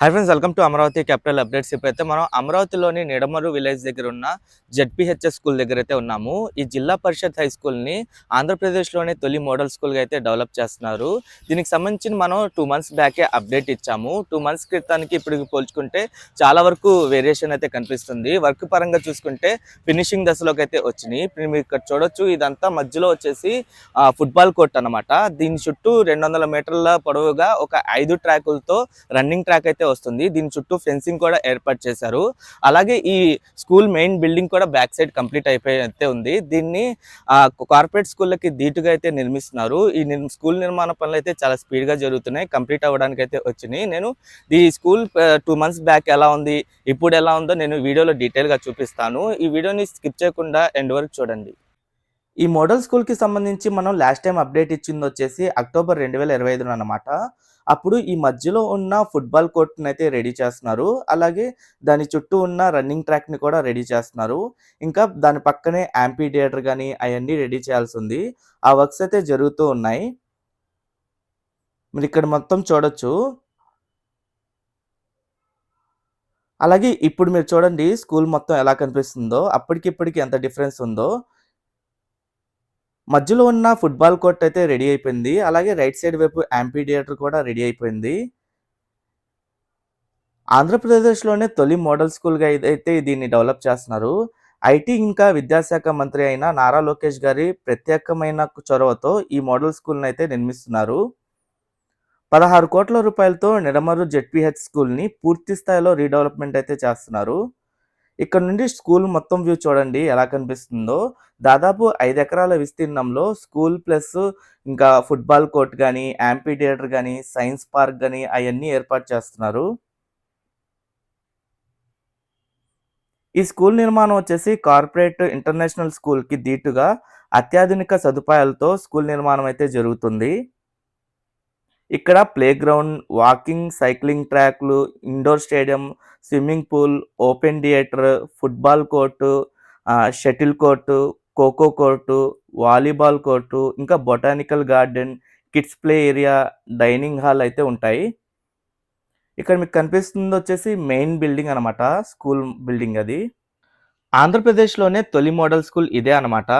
Hi friends welcome to Amaravati capital updates ఇప్పుడైతే మనం అమరావతిలోని నిడమరు విలేజ్ దగ్గర ఉన్న జడ్పిహెచ్ఎస్ స్కూల్ దగ్గర అయితే ఉన్నాము. ఈ జిల్లా పరిషత్ హై స్కూల్ని ఆంధ్రప్రదేశ్లోనే తొలి మోడల్ స్కూల్గా అయితే డెవలప్ చేస్తున్నారు. దీనికి సంబంధించి మనం టూ మంత్స్ బ్యాకే అప్డేట్ ఇచ్చాము. టూ మంత్స్ క్రితానికి ఇప్పుడు పోల్చుకుంటే చాలా వరకు వేరియేషన్ అయితే కనిపిస్తుంది. వర్క్ పరంగా చూసుకుంటే ఫినిషింగ్ దశలోకి అయితే వచ్చినాయి. ఇప్పుడు మీరు ఇక్కడ చూడొచ్చు ఇదంతా మధ్యలో వచ్చేసి ఆ, ఫుట్బాల్ కోర్ట్ అన్నమాట. దీని చుట్టూ రెండు వందల మీటర్ల పొడవుగా ఒక ఐదు ట్రాకులతో రన్నింగ్ ట్రాక్ అయితే వస్తుంది. దీని చుట్టూ ఫెన్సింగ్ కూడా ఏర్పాటు చేశారు. అలాగే ఈ స్కూల్ మెయిన్ బిల్డింగ్ కూడా బ్యాక్ సైడ్ కంప్లీట్ అయిపోయి అయితే ఉంది. దీన్ని కార్పొరేట్ స్కూళ్ళకి ధీటుగా అయితే నిర్మిస్తున్నారు. ఈ స్కూల్ నిర్మాణ పనులు అయితే చాలా స్పీడ్గా జరుగుతున్నాయి. కంప్లీట్ అవ్వడానికి అయితే వచ్చినాయి. నేను ఈ స్కూల్ టూ మంత్స్ బ్యాక్ ఎలా ఉంది ఇప్పుడు ఎలా ఉందో నేను వీడియోలో డీటెయిల్గా చూపిస్తాను. ఈ వీడియోని స్కిప్ చేయకుండా ఎండ్ వరకు చూడండి. ఈ మోడల్ స్కూల్కి సంబంధించి మనం లాస్ట్ టైం అప్డేట్ ఇచ్చింది వచ్చేసి అక్టోబర్ రెండు వేల ఇరవై ఐదున అనమాట అప్పుడు ఈ మధ్యలో ఉన్న ఫుట్బాల్ కోర్ట్ని అయితే రెడీ చేస్తున్నారు. అలాగే దాని చుట్టూ ఉన్న రన్నింగ్ ట్రాక్ని కూడా రెడీ చేస్తున్నారు. ఇంకా దాని పక్కనే యాంపీ థియేటర్ కానీ అవన్నీ రెడీ చేయాల్సి ఉంది ఆ వర్క్స్ అయితే జరుగుతూ ఉన్నాయి. మీరు ఇక్కడ మొత్తం చూడొచ్చు. అలాగే ఇప్పుడు మీరు చూడండి స్కూల్ మొత్తం ఎలా కనిపిస్తుందో అప్పటికి ఇప్పటికి ఎంత డిఫరెన్స్ ఉందో. మధ్యలో ఉన్న ఫుట్బాల్ కోర్ట్ అయితే రెడీ అయిపోయింది. అలాగే రైట్ సైడ్ వైపు యాంపీ థియేటర్ కూడా రెడీ అయిపోయింది. ఆంధ్రప్రదేశ్లోనే తొలి మోడల్ స్కూల్గా అయితే దీన్ని డెవలప్ చేస్తున్నారు. ఐటీ ఇంకా విద్యాశాఖ మంత్రి అయిన నారా లోకేష్ గారి ప్రత్యేకమైన చొరవతో ఈ మోడల్ స్కూల్ని అయితే నిర్మిస్తున్నారు. పదహారు కోట్ల రూపాయలతో నిడమరు జెడ్పీహెచ్ స్కూల్ని పూర్తి స్థాయిలో రీడెవలప్మెంట్ అయితే చేస్తున్నారు. ఇక్కడ నుండి స్కూల్ మొత్తం వ్యూ చూడండి ఎలా కనిపిస్తుందో. దాదాపు ఐదు ఎకరాల విస్తీర్ణంలో స్కూల్ ప్లస్ ఇంకా ఫుట్బాల్ కోర్ట్ కానీ యాంపీ థియేటర్ కానీ సైన్స్ పార్క్ కానీ అవన్నీ ఏర్పాటు చేస్తున్నారు. ఈ స్కూల్ నిర్మాణం వచ్చేసి కార్పొరేట్ ఇంటర్నేషనల్ స్కూల్కి దీటుగా అత్యాధునిక సదుపాయాలతో స్కూల్ నిర్మాణం అయితే జరుగుతుంది. ఇక్కడ ప్లే గ్రౌండ్ వాకింగ్ సైక్లింగ్ ట్రాక్లు indoor stadium swimming pool open theatre football court shuttle court khokho court volleyball court ఇంకా botanical garden kids play area dining hall అయితే ఉంటాయి. ఇక్కడ మీకు కనిపిస్తుంది వచ్చేసి మెయిన్ బిల్డింగ్ అనమాట స్కూల్ బిల్డింగ్ అది. ఆంధ్రప్రదేశ్లోనే తొలి మోడల్ స్కూల్ ఇదే అనమాట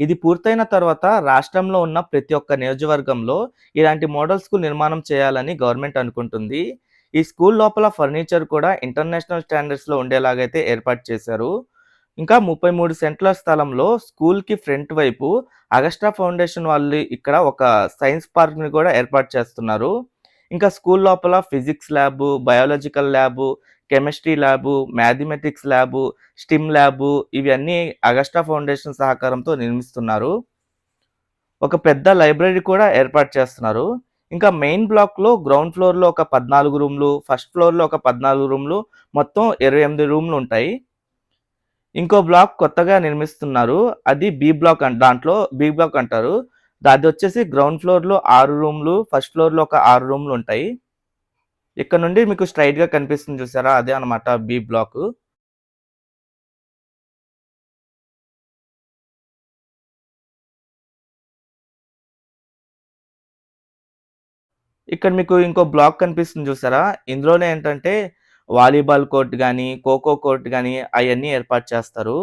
ఇది పూర్తయిన తర్వాత రాష్ట్రంలో ఉన్న ప్రతి ఒక్క నియోజకవర్గంలో ఇలాంటి మోడల్ స్కూల్ నిర్మాణం చేయాలని గవర్నమెంట్ అనుకుంటుంది. ఈ స్కూల్ లోపల ఫర్నిచర్ కూడా ఇంటర్నేషనల్ స్టాండర్డ్స్లో ఉండేలాగైతే ఏర్పాటు చేశారు. ఇంకా ముప్పై మూడు సెంట్ల స్థలంలో స్కూల్కి ఫ్రంట్ వైపు అగస్టా ఫౌండేషన్ వాళ్ళు ఇక్కడ ఒక సైన్స్ పార్క్ని కూడా ఏర్పాటు చేస్తున్నారు. ఇంకా స్కూల్ లోపల physics lab biological lab chemistry lab mathematics lab STEM lab ఇవన్నీ అగస్టా ఫౌండేషన్ సహకారంతో నిర్మిస్తున్నారు. ఒక పెద్ద లైబ్రరీ కూడా ఏర్పాటు చేస్తున్నారు. ఇంకా మెయిన్ బ్లాక్లో గ్రౌండ్ ఫ్లోర్లో ఒక పద్నాలుగు రూమ్లు ఫస్ట్ ఫ్లోర్లో ఒక పద్నాలుగు రూమ్లు మొత్తం ఇరవై ఎనిమిది రూమ్లు ఉంటాయి. ఇంకో బ్లాక్ కొత్తగా నిర్మిస్తున్నారు. అది బి బ్లాక్ అంట దాంట్లో బి బ్లాక్ అంటారు. అది వచ్చేసి గ్రౌండ్ ఫ్లోర్లో ఆరు రూమ్లు ఫస్ట్ ఫ్లోర్లో ఒక ఆరు రూమ్లు ఉంటాయి. ఇక్కడ నుండి మీకు స్ట్రైట్గా కనిపిస్తుంది చూసారా? అదే అన్నమాట బి బ్లాక్ ఇక్కడ మీకు ఇంకో బ్లాక్ కనిపిస్తుంది చూసారా? ఇందులోనే ఏంటంటే వాలీబాల్ కోర్ట్ కానీ ఖోఖో కోర్ట్ కానీ అవన్నీ ఏర్పాటు చేస్తారు.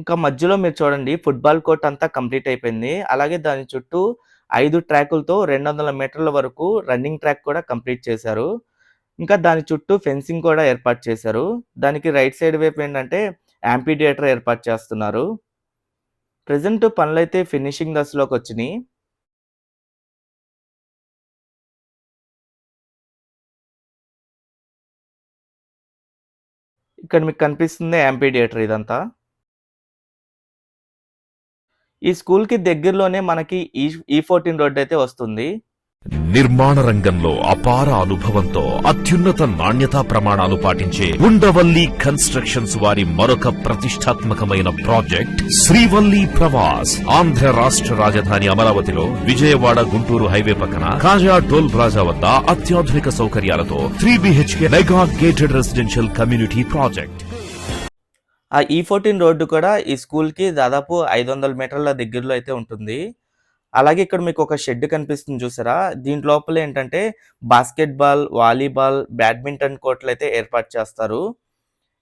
ఇంకా మధ్యలో మీరు చూడండి ఫుట్బాల్ కోర్ట్ అంతా కంప్లీట్ అయిపోయింది. అలాగే దాని చుట్టూ ఐదు ట్రాకులతో రెండు వందల మీటర్ల వరకు రన్నింగ్ ట్రాక్ కూడా కంప్లీట్ చేశారు. ఇంకా దాని చుట్టూ ఫెన్సింగ్ కూడా ఏర్పాటు చేశారు. దానికి రైట్ సైడ్ వైపు ఏంటంటే యాంపీ థియేటర్ ఏర్పాటు చేస్తున్నారు. ప్రజెంట్ పనులైతే ఫినిషింగ్ దశలోకి వచ్చినాయి. ఇక్కడ మీకు కనిపిస్తుంది యాంపీ థియేటర్ ఇదంతా. ఈ స్కూల్‌కి దగ్గరలోనే మనకి ఈ ఫోర్టీన్ రోడ్ అయితే వస్తుంది. నిర్మాణ రంగంలో అపార అనుభవంతో అత్యున్నత నాణ్యతా ప్రమాణాలు పాటించే ఉండవల్లి కన్స్ట్రక్షన్స్ వారి మరొక ప్రతిష్టాత్మకమైన ప్రాజెక్ట్ శ్రీవల్లి ప్రవాస్ ఆంధ్ర రాష్ట్ర రాజధాని అమరావతిలో విజయవాడ గుంటూరు హైవే పక్కన కాజా టోల్ ప్లాజా వద్ద అత్యాధునిక సౌకర్యాలతో three BHK mega gated residential community project ఆ e ఈ14 రోడ్డు కూడా ఈ స్కూల్‌కి దాదాపు 500 మీటర్ల దగ్గరలో అయితే ఉంటుంది. అలాగే ఇక్కడ మీకు ఒక షెడ్ కనిపిస్తుంది చూసారా? దీంట్ లోపల ఏంటంటే బాస్కెట్‌బాల్, వాలీబాల్, బ్యాడ్మింటన్ కోర్ట్‌లయితే ఏర్పాటు చేస్తారు.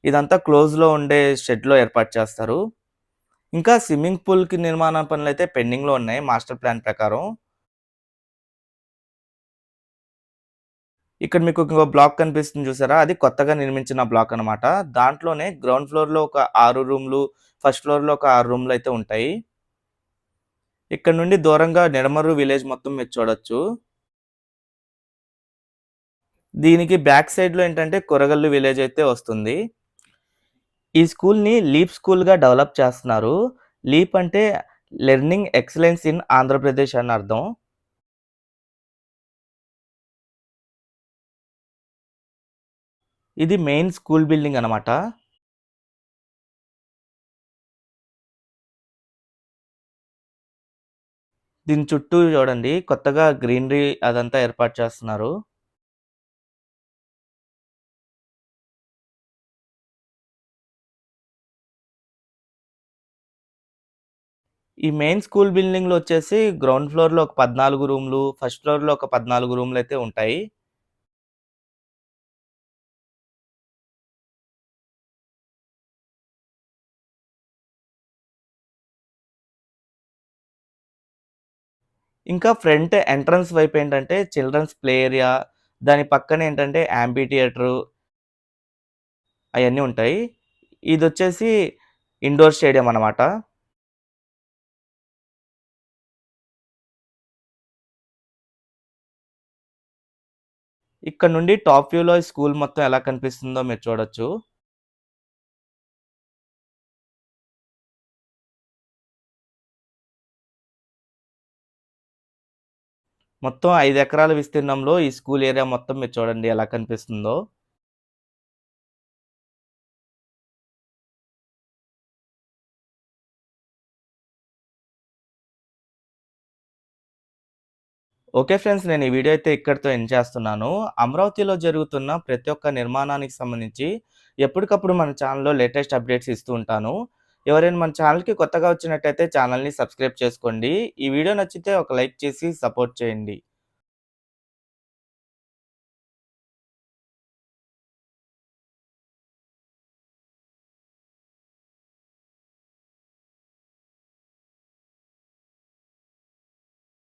ఇదంతా క్లోజ్‌లో ఉండే షెడ్‌లో ఏర్పాటు చేస్తారు. ఇంకా స్విమ్మింగ్ పూల్‌కి నిర్మాణ అయితే పెండింగ్‌లో ఉన్నాయి మాస్టర్ ప్లాన్ ప్రకారం. ఇక్కడ మీకు ఇంకో బ్లాక్ కనిపిస్తుంది చూసారా? అది కొత్తగా నిర్మించిన బ్లాక్ అన్నమాట. దాంట్లోనే గ్రౌండ్ ఫ్లోర్‌లో ఒక ఆరు రూమ్‌లు, ఫస్ట్ ఫ్లోర్‌లో ఒక ఆరు రూమ్లు అయితే ఉంటాయి. ఇక్కడ నుండి దూరంగా నిడమరు విలేజ్ మొత్తం మీరు చూడొచ్చు. దీనికి బ్యాక్ సైడ్‌లో ఏంటంటే కొరగల్లు విలేజ్ అయితే వస్తుంది. ఈ స్కూల్‌ని లీప్ స్కూల్‌గా డెవలప్ చేస్తున్నారు. లీప్ అంటే లెర్నింగ్ ఎక్సలెన్స్ ఇన్ ఆంధ్రప్రదేశ్ అని అర్థం. ఇది మెయిన్ స్కూల్ బిల్డింగ్ అనమాట దీని చుట్టూ చూడండి కొత్తగా గ్రీనరీ అదంతా ఏర్పాటు చేస్తున్నారు. ఈ మెయిన్ స్కూల్ బిల్డింగ్‌లో వచ్చేసి గ్రౌండ్ ఫ్లోర్‌లో ఒక 14 రూమ్‌లు, ఫస్ట్ ఫ్లోర్‌లో ఒక పద్నాలుగు రూమ్లు అయితే ఉంటాయి. ఇంకా ఫ్రంట్ ఎంట్రన్స్ వైపు ఏంటంటే చిల్డ్రన్స్ ప్లే ఏరియా, దాని పక్కన ఏంటంటే యాంబీ థియేటరు అవన్నీ ఉంటాయి. ఇదొచ్చేసి ఇండోర్ స్టేడియం అన్నమాట. ఇక్కడ నుండి టాప్ వ్యూలో ఈ స్కూల్ మొత్తం ఎలా కనిపిస్తుందో మీరు చూడొచ్చు. మొత్తం ఐదు ఎకరాల విస్తీర్ణంలో ఈ స్కూల్ ఏరియా మొత్తం మీరు చూడండి ఎలా కనిపిస్తుందో. Okay friends. నేను ఈ వీడియో అయితే ఇక్కడితో ఎండ్ చేస్తున్నాను. అమరావతిలో జరుగుతున్న ప్రతి ఒక్క నిర్మాణానికి సంబంధించి ఎప్పటికప్పుడు మన ఛానల్లో లేటెస్ట్ అప్డేట్స్ ఇస్తూ ఉంటాను. ఎవరైనా మన ఛానల్కి కొత్తగా వచ్చినట్టయితే ఛానల్ని సబ్స్క్రైబ్ చేసుకోండి. ఈ వీడియో నచ్చితే ఒక లైక్ చేసి సపోర్ట్ చేయండి.